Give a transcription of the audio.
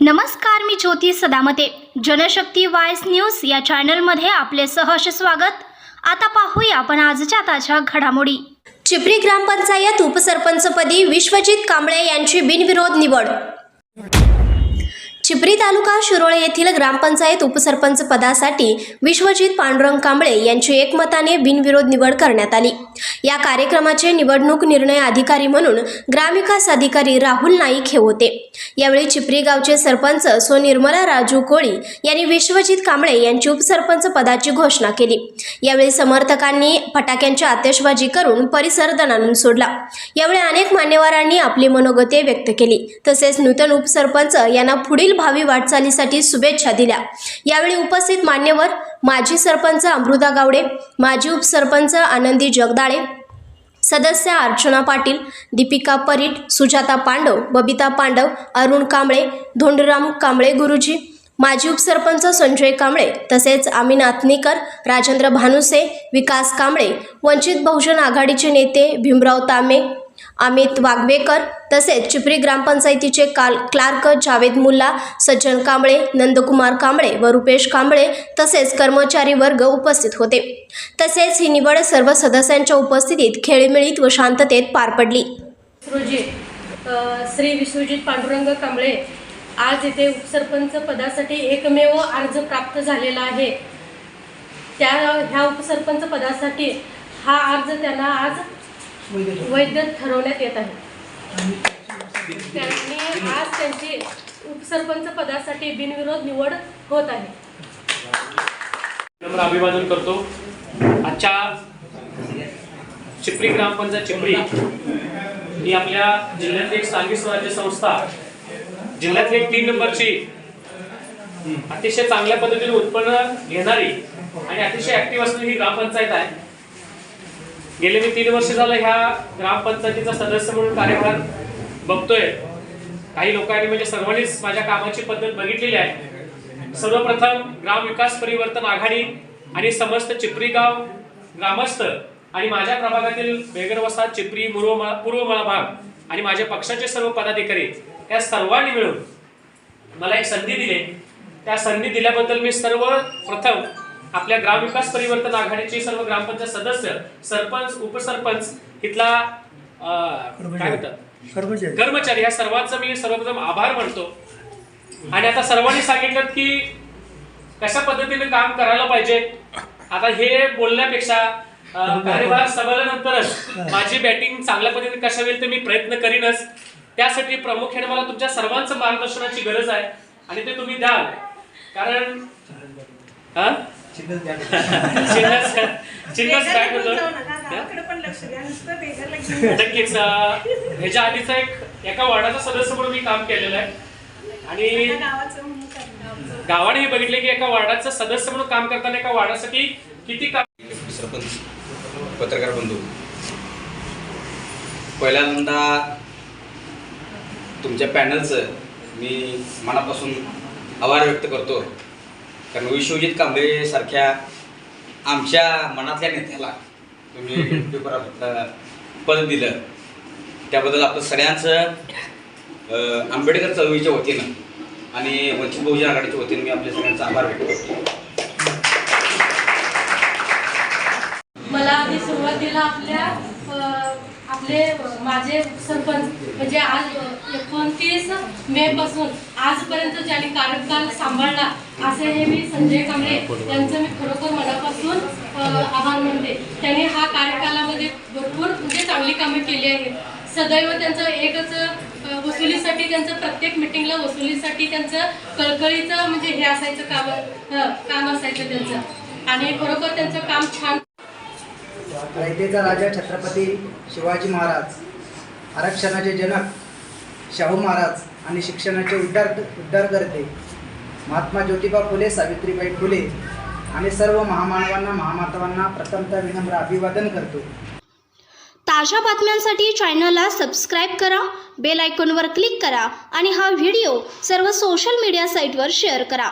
नमस्कार मी ज्योती सदामते. जनशक्ती वायस न्यूज या चॅनलमध्ये आपले सहर्ष स्वागत. आता पाहूया आपण आजच्या ताज्या घडामोडी. चिपरी ग्रामपंचायत उपसरपंचपदी विश्वजित कांबळे यांची बिनविरोध निवड. चिपरी तालुका शिरोळे येथील ग्रामपंचायत उपसरपंच पदासाठी विश्वजित पांडुरंग कांबळे यांची एकमताने बिनविरोध निवड करण्यात आली. या कार्यक्रमाचे निवडणूक निर्णय अधिकारी म्हणून ग्रामविकास अधिकारी राहुल नाईक हे होते. यावेळी चिपरी गावचे सरपंच सो निर्मला राजू कोळी यांनी विश्वजित कांबळे यांची उपसरपंच पदाची घोषणा केली. यावेळी समर्थकांनी फटाक्यांची आतिषबाजी करून परिसर दणानून सोडला. यावेळी अनेक मान्यवरांनी आपली मनोगते व्यक्त केली. तसेच नूतन उपसरपंच यांना पुढील भावी वाटचालीसाठी शुभेच्छा दिल्या. यावेळी उपस्थित मान्यवर माजी सरपंच अमृता गावडे माजी उपसरपंच आनंदी जगदाळे सदस्य अर्चना पाटील दीपिका परीट सुजाता पांडव बबिता पांडव अरुण कांबळे धोंडराम कांबळे गुरुजी माजी उपसरपंच संजय कांबळे तसेच अमीन आतनीकर राजेंद्र भानुसे विकास कांबळे वंचित बहुजन आघाडीचे नेते भीमराव तांबे अमित वाघवेकर तसेच चिपरी ग्रामपंचायतीचे काल क्लार्क जावेद मुल्ला सज्जन कांबळे नंदकुमार कांबळे व रुपेश कांबळे तसेच कर्मचारी वर्ग उपस्थित होते. तसेच ही निवड सर्व सदस्यांच्या उपस्थितीत खेळीमेळीत व शांततेत पार पडली. रोजी श्री विश्वजित पांडुरंग कांबळे आज येथे उपसरपंच पदासाठी एकमेव अर्ज प्राप्त झालेला आहे. त्या ह्या उपसरपंच पदासाठी हा अर्ज त्यांना आज वैध ठरवण्यात येत आहे. त्यांनी आज त्यांची उपसरपंच पदासाठी बिनविरोध निवड होत आहे. नम्र अभिवादन करतो. आजच्या चिपरी ग्रामपंचायत चिपरी ही आपल्या जिल्ह्यातली एक स्थानिक स्वराज्य संस्था जिल्ह्यातली एक तीन नंबरची अतिशय चांगल्या पद्धतीने उत्पन्न घेणारी आणि अतिशय ऍक्टिव्ह असलेली ही ग्रामपंचायत आहे. गेले मी तीन वर्ष झालं ह्या ग्रामपंचायतीचा सदस्य म्हणून कार्यभार बघतोय. काही लोकांनी म्हणजे सर्वांनीच माझ्या कामाची पद्धत बघितलेली आहे. सर्वप्रथम ग्राम विकास परिवर्तन आघाडी आणि समस्त चिपरी गाव ग्रामस्थ आणि माझ्या प्रभागातील बेगरवसा चिपरी पूर्व पूर्व भाग आणि माझ्या पक्षाचे सर्व पदाधिकारी या सर्वांनी मिळून मला एक संधी दिली. त्या संधी दिल्याबद्दल मी सर्व प्रथम आपल्या ग्रामविकास परिवर्तन आघाडीचे सर्व ग्रामपंचायत सदस्य सरपंच उपसरपंच इथला अं, काय म्हणतात? कर्मचारी. या सर्वांचा मी सर्वप्रथम आभार मानतो. आणि आता सर्वांनी सांगितलं की कशा पद्धतीने काम करायला पाहिजे? आता हे बोलण्यापेक्षा कार्यभार संभाळल्यानंतरच माझी बॅटिंग चांगल्या पद्धतीने कशा होईल ते मी प्रयत्न करीनच. त्यासाठी प्रामुख्याने मला तुमच्या सर्वांचं मार्गदर्शनाची गरज आहे आणि ते तुम्ही द्याल. कारण हा? चिन्हच चिन्हच होतं. नक्कीच ह्याच्या आधीचा एक एका वार्डाचा सदस्य म्हणून मी काम केलेलं आहे. आणि गावाने हे बघितले की एका वार्डाचा सदस्य म्हणून काम करताना एका वार्डासाठी किती काम सरपंच पत्रकार बंधू. पहिल्यांदा तुमच्या पॅनलचं मी मनापासून आभार व्यक्त करतो. कारण विश्वजित कांबळे सारख्या आमच्या मनातल्या नेत्याला तुम्ही पेपरात पद दिलं त्याबद्दल आपलं सगळ्यांचं आंबेडकर चळवळीच्या वतीनं आणि वंचित बहुजन आघाडीच्या वतीनं मी आपल्या सगळ्यांचा आभार व्यक्त करतो. आधी सुरुवातीला आपल्या आपले माझे सरपंच म्हणजे आज एकोणतीस मे पासून आजपर्यंत ज्यांनी कार्यकाल सांभाळला असे हे मी संजय कांबळे यांचं मी खरोखर मनापासून आभार मानते. त्यांनी हा कार्यकालामध्ये भरपूर म्हणजे चांगली कामे केली आहेत. सदैव त्यांचं एकच वसुलीसाठी त्यांचं प्रत्येक मिटिंगला वसुलीसाठी त्यांचं कळकळीचं म्हणजे हे असायचं काम काम असायचं त्यांचं. आणि खरोखर त्यांचं काम छान रयतेचा राजा छत्रपती शिवाजी महाराज आरक्षणाचे जनक शाहू महाराज आणि शिक्षणाचे उद्धार उद्धारकर्ते महात्मा ज्योतिबा फुले सावित्रीबाई फुले आणि सर्व महामानवांना महामातवांना प्रथमतः विनम्र अभिवादन करतो. ताज्या बातम्यांसाठी चॅनलला सबस्क्राईब करा बेल आयकॉनवर क्लिक करा आणि हा व्हिडिओ सर्व सोशल मीडिया साईटवर शेअर करा.